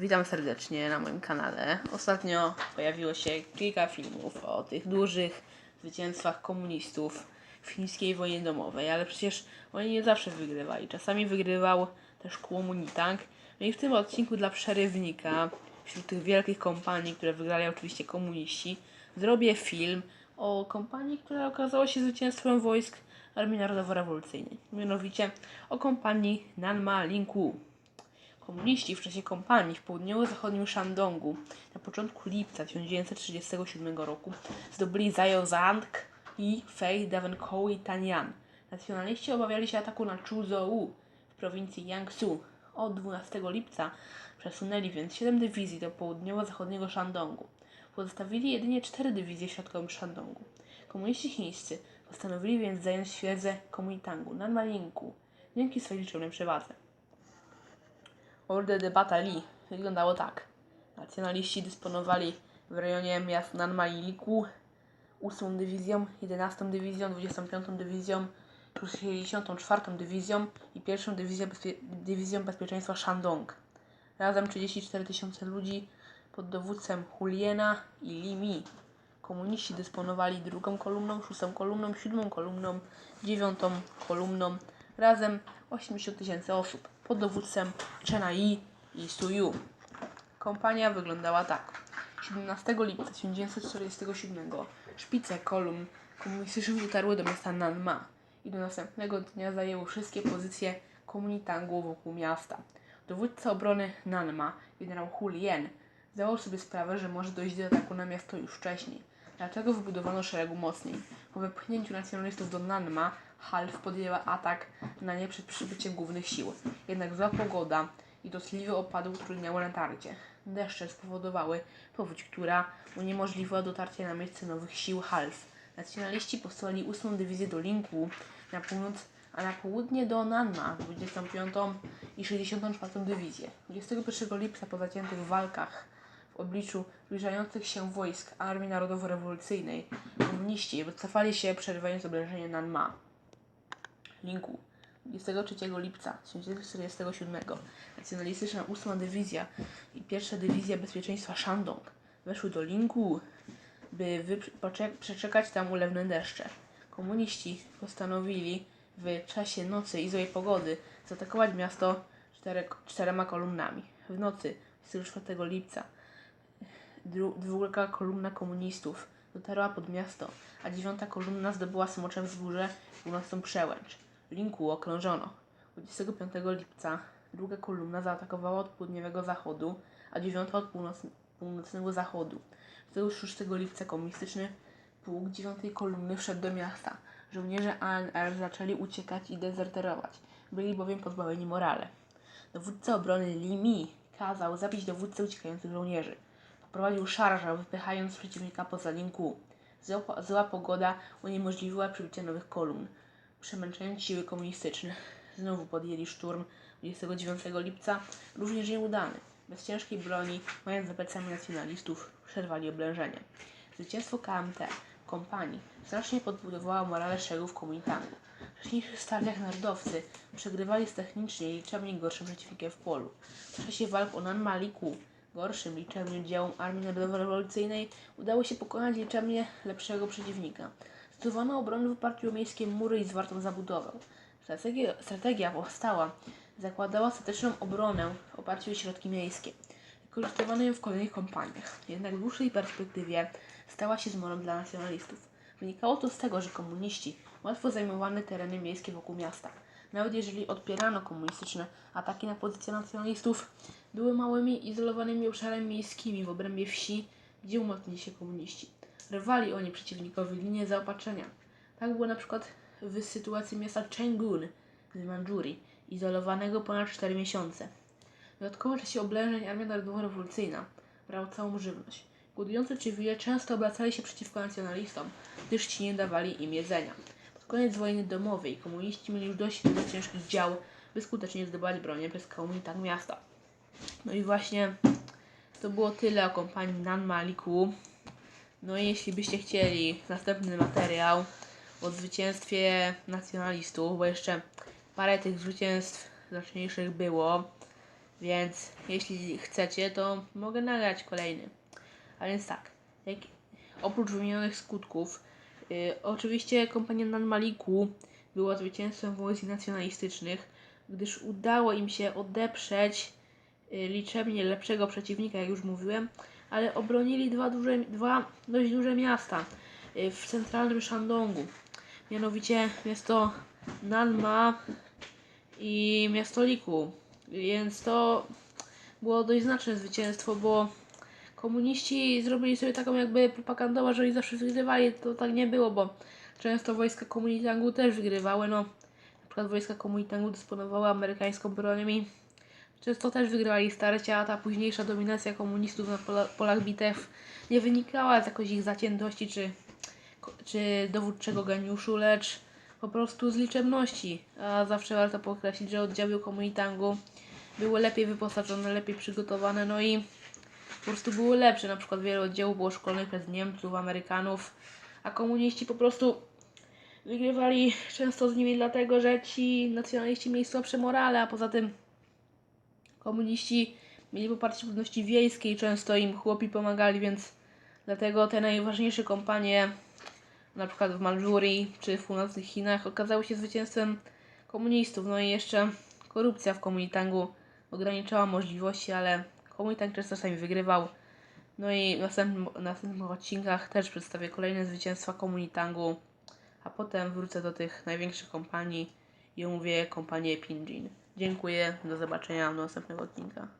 Witam serdecznie na moim kanale. Ostatnio pojawiło się kilka filmów o tych dużych zwycięstwach komunistów w chińskiej wojnie domowej, ale przecież oni nie zawsze wygrywali. Czasami wygrywał też Kuomintang. No i w tym odcinku dla przerywnika, wśród tych wielkich kompanii, które wygrali oczywiście komuniści, zrobię film o kompanii, która okazała się zwycięstwem wojsk Armii Narodowo-Rewolucyjnej. Mianowicie o kompanii Nanma Linku. Komuniści w czasie kampanii w południowo-zachodnim Shandongu na początku lipca 1937 roku zdobyli Zayozang i Fei, Davenkou i Tanian. Nacjonaliści obawiali się ataku na Chuzhou w prowincji Jiangsu. Od 12 lipca przesunęli więc 7 dywizji do południowo-zachodniego Shandongu. Pozostawili jedynie 4 dywizje w środkowym Shandongu. Komuniści chińscy postanowili więc zająć świeżę Kuomintangu na Malinku dzięki swojej liczebnej przewadze. Order de Batali wyglądało tak. Nacjonaliści dysponowali w rejonie miast Nanmai-Liku 8 dywizją, 11 dywizją, 25 dywizją, 64 dywizją i 1 dywizją, bezpie- dywizją bezpieczeństwa Shandong. Razem 34 tysiące ludzi pod dowództwem Huliena i Li Mi. Komuniści dysponowali drugą kolumną, szóstą kolumną, siódmą kolumną, dziewiątą kolumną, razem 80 tysięcy osób pod dowództwem Chena Yi i Su Yu. Kompania wyglądała tak. 17 lipca 1947 szpice kolumn komunistycznych dotarły do miasta Nanma i do następnego dnia zajęły wszystkie pozycje komunitangu wokół miasta. Dowódca obrony Nanma, generał Hu Lien, zdawał sobie sprawę, że może dojść do ataku na miasto już wcześniej. Dlatego wybudowano szereg umocnień. Po wypchnięciu nacjonalistów do Nanma, Half podjęła atak na nie przed przybyciem głównych sił. Jednak zła pogoda i dotkliwe opady utrudniały natarcie. Deszcze spowodowały powódź, która uniemożliwiła dotarcie na miejsce nowych sił Half. Nacjonaliści posłali 8 dywizję do Linku na północ, a na południe do Nanma 25 i 64 dywizję. 21 lipca po zaciętych walkach w obliczu zbliżających się wojsk Armii Narodowo-Rewolucyjnej komuniści wycofali się, przerywając oblężenie Nanma. Linku 23 lipca 1947 nacjonalistyczna 8 dywizja i 1 dywizja bezpieczeństwa Shandong weszły do Linku, by przeczekać tam ulewne deszcze. Komuniści postanowili w czasie nocy i złej pogody zaatakować miasto cztere, czterema kolumnami. W nocy 24 lipca druga kolumna komunistów dotarła pod miasto, a dziewiąta kolumna zdobyła Smocze Wzgórze północną przełęcz. Linku okrążono. 25 lipca druga kolumna zaatakowała od południowego zachodu, a dziewiąta od północ- północnego zachodu. 26 lipca komunistyczny pułk dziewiątej kolumny wszedł do miasta. Żołnierze ANR zaczęli uciekać i dezerterować. Byli bowiem pozbawieni morale. Dowódca obrony Li Mi kazał zabić dowódcę uciekających żołnierzy. Poprowadził szarżę, wypychając przeciwnika poza linku. Zła, zła pogoda uniemożliwiła przybycie nowych kolumn. Przemęczając siły komunistyczne, znowu podjęli szturm 29 lipca, również nieudany. Bez ciężkiej broni, mając za plecami nacjonalistów, przerwali oblężenie. Zwycięstwo KMT, kompanii, znacznie podbudowało morale szeregów komunitangu. W wcześniejszych starciach narodowcy przegrywali z technicznie liczebnie gorszym przeciwnikiem w polu. W czasie walk o Nanmaliku, gorszym liczebnie oddziałom Armii Narodowo-Rewolucyjnej, udało się pokonać liczebnie lepszego przeciwnika. Zdobywano obronę w oparciu o miejskie mury i zwartą zabudowę. Strategia, strategia powstała zakładała ostateczną obronę w oparciu o środki miejskie. Wykorzystywano ją w kolejnych kampaniach. Jednak w dłuższej perspektywie stała się zmorą dla nacjonalistów. Wynikało to z tego, że komuniści łatwo zajmowano tereny miejskie wokół miasta. Nawet jeżeli odpierano komunistyczne ataki na pozycje nacjonalistów, były małymi, izolowanymi obszarami miejskimi w obrębie wsi, gdzie umocnili się komuniści. Rwali oni przeciwnikowi linię zaopatrzenia. Tak było na przykład w sytuacji miasta Chenggun z Mandżurii, izolowanego ponad 4 miesiące. Dodatkowo w czasie oblężeń Armia Narodowo-Rewolucyjna brała całą żywność. Głodujący cywile często obracali się przeciwko nacjonalistom, gdyż ci nie dawali im jedzenia. Koniec wojny domowej komuniści mieli już dość do ciężkich dział, by skutecznie zdobywać bronię przez komunitat miasta. No i właśnie to było tyle o kompanii Nanmaliku. No i jeśli byście chcieli następny materiał o zwycięstwie nacjonalistów, bo jeszcze parę tych zwycięstw znaczniejszych było, Więc jeśli chcecie, to mogę nagrać kolejny. A więc tak, jak, oprócz wymienionych skutków, y, oczywiście kompania Nan Maliku była zwycięstwem wojsk nacjonalistycznych, gdyż udało im się odeprzeć y, liczebnie lepszego przeciwnika, jak już mówiłem, ale obronili dwa, duże, dwa dość duże miasta y, w centralnym Shandongu. Mianowicie miasto Nanma i miasto Liku. Więc to było dość znaczne zwycięstwo, bo komuniści zrobili sobie taką jakby propagandowa, że oni zawsze wygrywali. To tak nie było, bo często wojska Kuomintangu też wygrywały. No, na przykład wojska Kuomintangu dysponowały amerykańską bronią i często też wygrywali starcia, a ta późniejsza dominacja komunistów na pola, polach bitew nie wynikała z jakoś ich zaciętości czy, czy dowódczego geniuszu, lecz po prostu z liczebności. A zawsze warto podkreślić, że oddziały Kuomintangu były lepiej wyposażone, lepiej przygotowane, no i po prostu były lepsze. Na przykład wiele oddziałów było szkolonych przez Niemców, Amerykanów, a komuniści po prostu wygrywali często z nimi dlatego, że ci nacjonaliści mieli słabsze morale, a poza tym komuniści mieli poparcie ludności wiejskiej, często im chłopi pomagali, więc dlatego te najważniejsze kompanie, na przykład w Mandżurii czy w północnych Chinach, okazały się zwycięstwem komunistów. No i jeszcze korupcja w Komunitangu ograniczała możliwości, ale Komunitang też czasami wygrywał. No i w następnym, następnych odcinkach też przedstawię kolejne zwycięstwa Komunitangu, a potem wrócę do tych największych kompanii i omówię kompanię Pinjin. Dziękuję, do zobaczenia w następnych odcinkach.